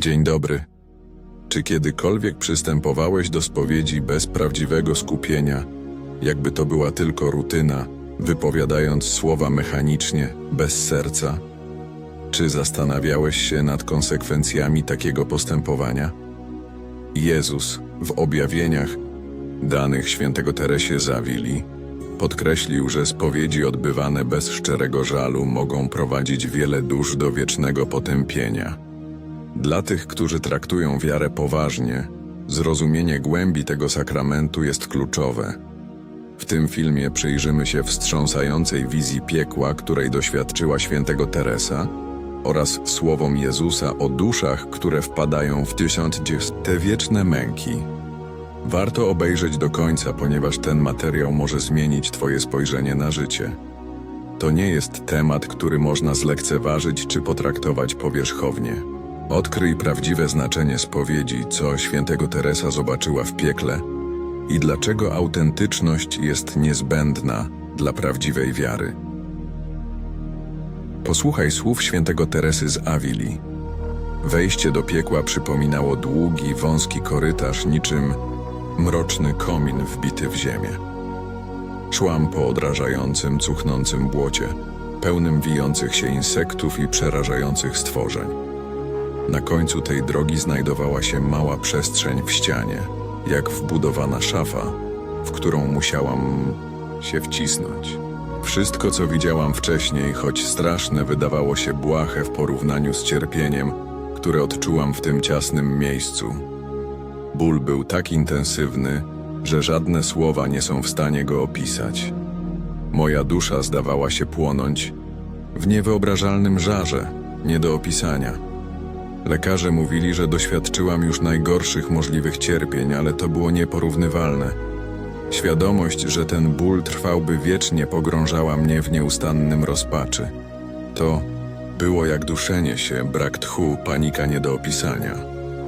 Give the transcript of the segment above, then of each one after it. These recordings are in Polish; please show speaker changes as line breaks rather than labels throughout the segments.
Dzień dobry. Czy kiedykolwiek przystępowałeś do spowiedzi bez prawdziwego skupienia, jakby to była tylko rutyna, wypowiadając słowa mechanicznie, bez serca? Czy zastanawiałeś się nad konsekwencjami takiego postępowania? Jezus w objawieniach danych świętego Teresie Zawili podkreślił, że spowiedzi odbywane bez szczerego żalu mogą prowadzić wiele dusz do wiecznego potępienia. Dla tych, którzy traktują wiarę poważnie, zrozumienie głębi tego sakramentu jest kluczowe. W tym filmie przyjrzymy się wstrząsającej wizji piekła, której doświadczyła świętego Teresa, oraz słowom Jezusa o duszach, które wpadają w tysiąc te wieczne męki. Warto obejrzeć do końca, ponieważ ten materiał może zmienić Twoje spojrzenie na życie. To nie jest temat, który można zlekceważyć czy potraktować powierzchownie. Odkryj prawdziwe znaczenie spowiedzi, co świętego Teresa zobaczyła w piekle i dlaczego autentyczność jest niezbędna dla prawdziwej wiary. Posłuchaj słów świętego Teresy z Awili. Wejście do piekła przypominało długi, wąski korytarz, niczym mroczny komin wbity w ziemię. Szłam po odrażającym, cuchnącym błocie, pełnym wijących się insektów i przerażających stworzeń. Na końcu tej drogi znajdowała się mała przestrzeń w ścianie, jak wbudowana szafa, w którą musiałam się wcisnąć. Wszystko, co widziałam wcześniej, choć straszne, wydawało się błahe w porównaniu z cierpieniem, które odczułam w tym ciasnym miejscu. Ból był tak intensywny, że żadne słowa nie są w stanie go opisać. Moja dusza zdawała się płonąć w niewyobrażalnym żarze, nie do opisania. Lekarze mówili, że doświadczyłam już najgorszych możliwych cierpień, ale to było nieporównywalne. Świadomość, że ten ból trwałby wiecznie, pogrążała mnie w nieustannym rozpaczy. To było jak duszenie się, brak tchu, panika nie do opisania.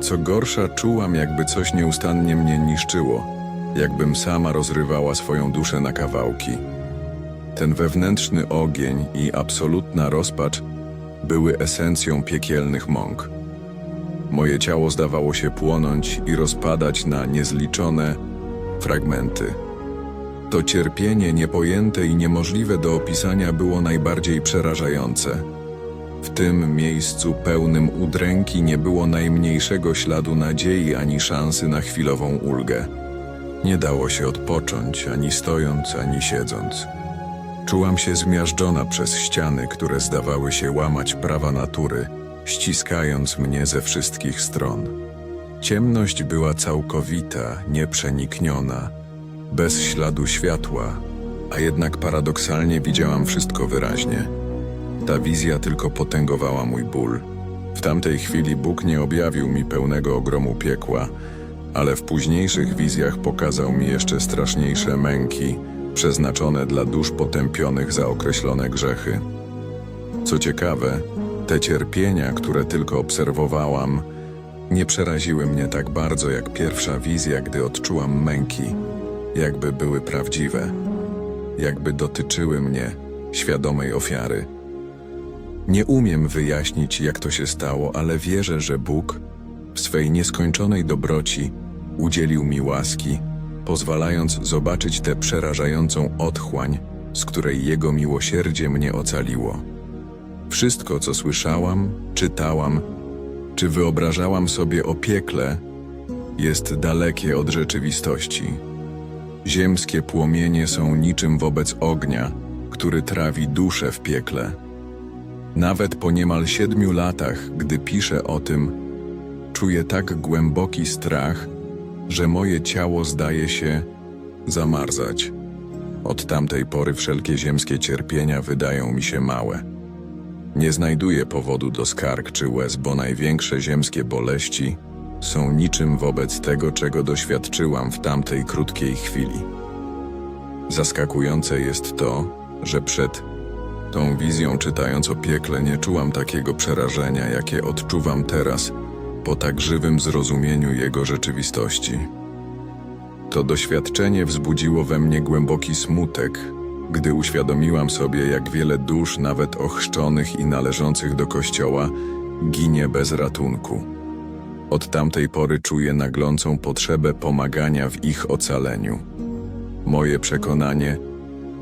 Co gorsza, czułam, jakby coś nieustannie mnie niszczyło, jakbym sama rozrywała swoją duszę na kawałki. Ten wewnętrzny ogień i absolutna rozpacz były esencją piekielnych mąk. Moje ciało zdawało się płonąć i rozpadać na niezliczone fragmenty. To cierpienie niepojęte i niemożliwe do opisania było najbardziej przerażające. W tym miejscu pełnym udręki nie było najmniejszego śladu nadziei ani szansy na chwilową ulgę. Nie dało się odpocząć ani stojąc, ani siedząc. Czułam się zmiażdżona przez ściany, które zdawały się łamać prawa natury, ściskając mnie ze wszystkich stron. Ciemność była całkowita, nieprzenikniona, bez śladu światła, a jednak paradoksalnie widziałam wszystko wyraźnie. Ta wizja tylko potęgowała mój ból. W tamtej chwili Bóg nie objawił mi pełnego ogromu piekła, ale w późniejszych wizjach pokazał mi jeszcze straszniejsze męki, przeznaczone dla dusz potępionych za określone grzechy. Co ciekawe, te cierpienia, które tylko obserwowałam, nie przeraziły mnie tak bardzo jak pierwsza wizja, gdy odczułam męki, jakby były prawdziwe, jakby dotyczyły mnie, świadomej ofiary. Nie umiem wyjaśnić, jak to się stało, ale wierzę, że Bóg w swej nieskończonej dobroci udzielił mi łaski, pozwalając zobaczyć tę przerażającą otchłań, z której Jego miłosierdzie mnie ocaliło. Wszystko, co słyszałam, czytałam, czy wyobrażałam sobie o piekle, jest dalekie od rzeczywistości. Ziemskie płomienie są niczym wobec ognia, który trawi duszę w piekle. Nawet po niemal siedmiu latach, gdy piszę o tym, czuję tak głęboki strach, że moje ciało zdaje się zamarzać. Od tamtej pory wszelkie ziemskie cierpienia wydają mi się małe. Nie znajduję powodu do skarg czy łez, bo największe ziemskie boleści są niczym wobec tego, czego doświadczyłam w tamtej krótkiej chwili. Zaskakujące jest to, że przed tą wizją czytając o piekle nie czułam takiego przerażenia, jakie odczuwam teraz po tak żywym zrozumieniu jego rzeczywistości. To doświadczenie wzbudziło we mnie głęboki smutek, gdy uświadomiłam sobie, jak wiele dusz, nawet ochrzczonych i należących do Kościoła, ginie bez ratunku. Od tamtej pory czuję naglącą potrzebę pomagania w ich ocaleniu. Moje przekonanie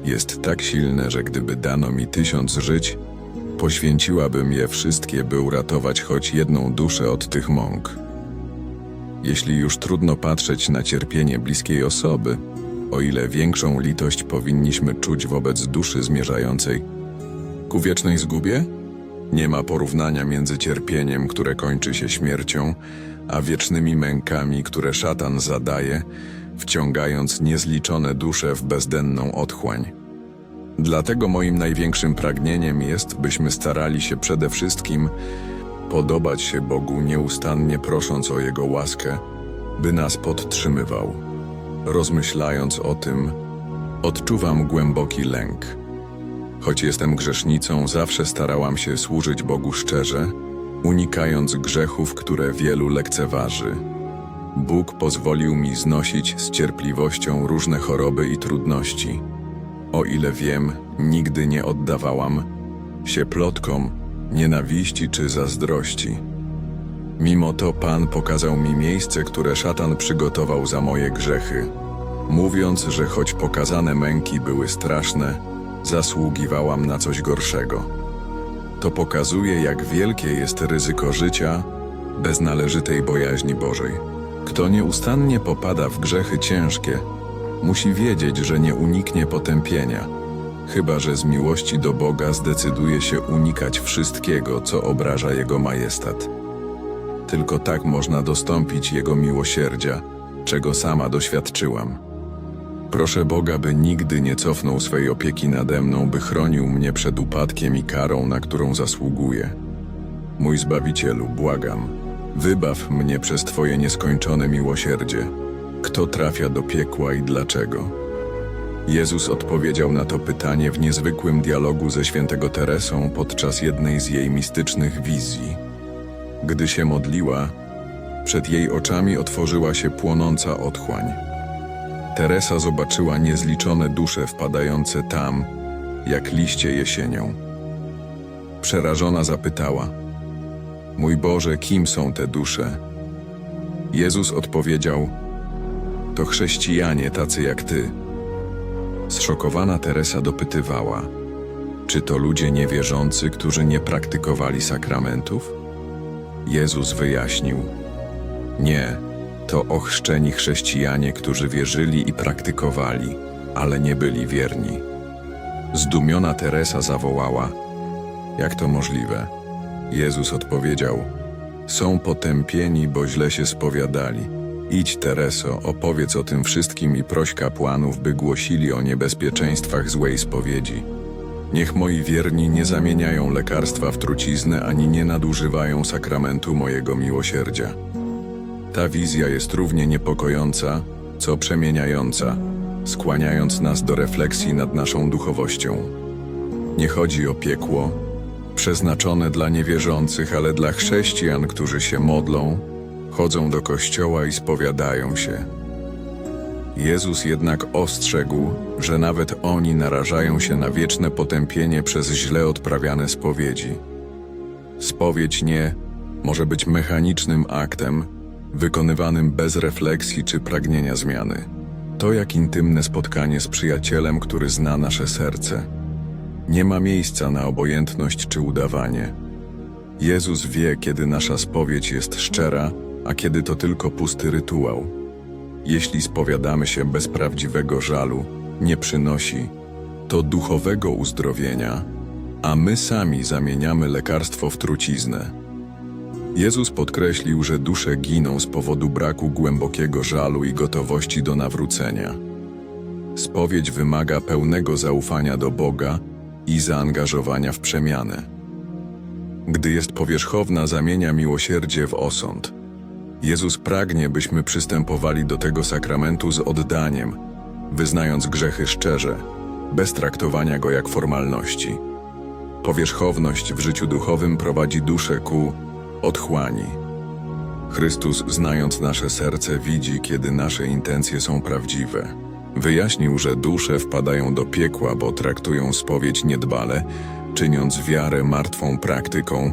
jest tak silne, że gdyby dano mi tysiąc żyć, poświęciłabym je wszystkie, by uratować choć jedną duszę od tych mąk. Jeśli już trudno patrzeć na cierpienie bliskiej osoby, o ile większą litość powinniśmy czuć wobec duszy zmierzającej ku wiecznej zgubie? Nie ma porównania między cierpieniem, które kończy się śmiercią, a wiecznymi mękami, które szatan zadaje, wciągając niezliczone dusze w bezdenną otchłań. Dlatego moim największym pragnieniem jest, byśmy starali się przede wszystkim podobać się Bogu, nieustannie prosząc o Jego łaskę, by nas podtrzymywał. Rozmyślając o tym, odczuwam głęboki lęk. Choć jestem grzesznicą, zawsze starałam się służyć Bogu szczerze, unikając grzechów, które wielu lekceważy. Bóg pozwolił mi znosić z cierpliwością różne choroby i trudności. O ile wiem, nigdy nie oddawałam się plotkom, nienawiści czy zazdrości. Mimo to Pan pokazał mi miejsce, które szatan przygotował za moje grzechy, mówiąc, że choć pokazane męki były straszne, zasługiwałam na coś gorszego. To pokazuje, jak wielkie jest ryzyko życia bez należytej bojaźni Bożej. Kto nieustannie popada w grzechy ciężkie, musi wiedzieć, że nie uniknie potępienia, chyba że z miłości do Boga zdecyduje się unikać wszystkiego, co obraża Jego majestat. Tylko tak można dostąpić Jego miłosierdzia, czego sama doświadczyłam. Proszę Boga, by nigdy nie cofnął swej opieki nade mną, by chronił mnie przed upadkiem i karą, na którą zasługuję. Mój Zbawicielu, błagam, wybaw mnie przez Twoje nieskończone miłosierdzie. Kto trafia do piekła i dlaczego? Jezus odpowiedział na to pytanie w niezwykłym dialogu ze świętego Teresą podczas jednej z jej mistycznych wizji. Gdy się modliła, przed jej oczami otworzyła się płonąca otchłań. Teresa zobaczyła niezliczone dusze wpadające tam, jak liście jesienią. Przerażona zapytała: Mój Boże, kim są te dusze? Jezus odpowiedział: To chrześcijanie tacy jak ty. Zszokowana Teresa dopytywała: Czy to ludzie niewierzący, którzy nie praktykowali sakramentów? Jezus wyjaśnił: Nie, to ochrzczeni chrześcijanie, którzy wierzyli i praktykowali, ale nie byli wierni. Zdumiona Teresa zawołała: Jak to możliwe? Jezus odpowiedział: Są potępieni, bo źle się spowiadali. Idź, Tereso, opowiedz o tym wszystkim i proś kapłanów, by głosili o niebezpieczeństwach złej spowiedzi. Niech moi wierni nie zamieniają lekarstwa w truciznę ani nie nadużywają sakramentu mojego miłosierdzia. Ta wizja jest równie niepokojąca, co przemieniająca, skłaniając nas do refleksji nad naszą duchowością. Nie chodzi o piekło, przeznaczone dla niewierzących, ale dla chrześcijan, którzy się modlą, chodzą do kościoła i spowiadają się. Jezus jednak ostrzegł, że nawet oni narażają się na wieczne potępienie przez źle odprawiane spowiedzi. Spowiedź nie może być mechanicznym aktem, wykonywanym bez refleksji czy pragnienia zmiany. To jak intymne spotkanie z przyjacielem, który zna nasze serce. Nie ma miejsca na obojętność czy udawanie. Jezus wie, kiedy nasza spowiedź jest szczera, a kiedy to tylko pusty rytuał. Jeśli spowiadamy się bez prawdziwego żalu, nie przynosi to duchowego uzdrowienia, a my sami zamieniamy lekarstwo w truciznę. Jezus podkreślił, że dusze giną z powodu braku głębokiego żalu i gotowości do nawrócenia. Spowiedź wymaga pełnego zaufania do Boga i zaangażowania w przemianę. Gdy jest powierzchowna, zamienia miłosierdzie w osąd. Jezus pragnie, byśmy przystępowali do tego sakramentu z oddaniem, wyznając grzechy szczerze, bez traktowania go jak formalności. Powierzchowność w życiu duchowym prowadzi duszę ku otchłani. Chrystus, znając nasze serce, widzi, kiedy nasze intencje są prawdziwe. Wyjaśnił, że dusze wpadają do piekła, bo traktują spowiedź niedbale, czyniąc wiarę martwą praktyką,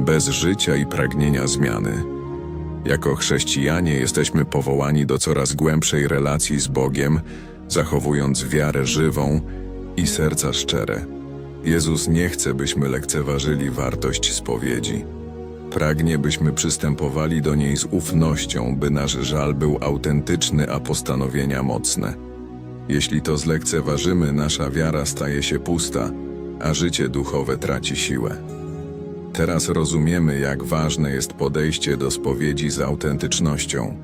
bez życia i pragnienia zmiany. Jako chrześcijanie jesteśmy powołani do coraz głębszej relacji z Bogiem, zachowując wiarę żywą i serca szczere. Jezus nie chce, byśmy lekceważyli wartość spowiedzi. Pragnie, byśmy przystępowali do niej z ufnością, by nasz żal był autentyczny, a postanowienia mocne. Jeśli to zlekceważymy, nasza wiara staje się pusta, a życie duchowe traci siłę. Teraz rozumiemy, jak ważne jest podejście do spowiedzi z autentycznością.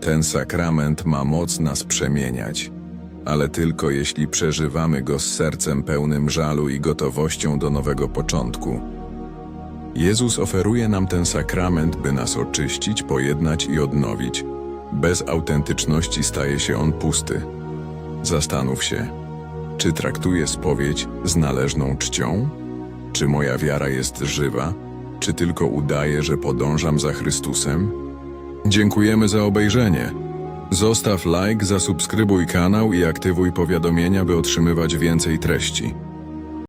Ten sakrament ma moc nas przemieniać, ale tylko jeśli przeżywamy go z sercem pełnym żalu i gotowością do nowego początku. Jezus oferuje nam ten sakrament, by nas oczyścić, pojednać i odnowić. Bez autentyczności staje się on pusty. Zastanów się, czy traktuję spowiedź z należną czcią? Czy moja wiara jest żywa? Czy tylko udaję, że podążam za Chrystusem? Dziękujemy za obejrzenie. Zostaw like, zasubskrybuj kanał i aktywuj powiadomienia, by otrzymywać więcej treści.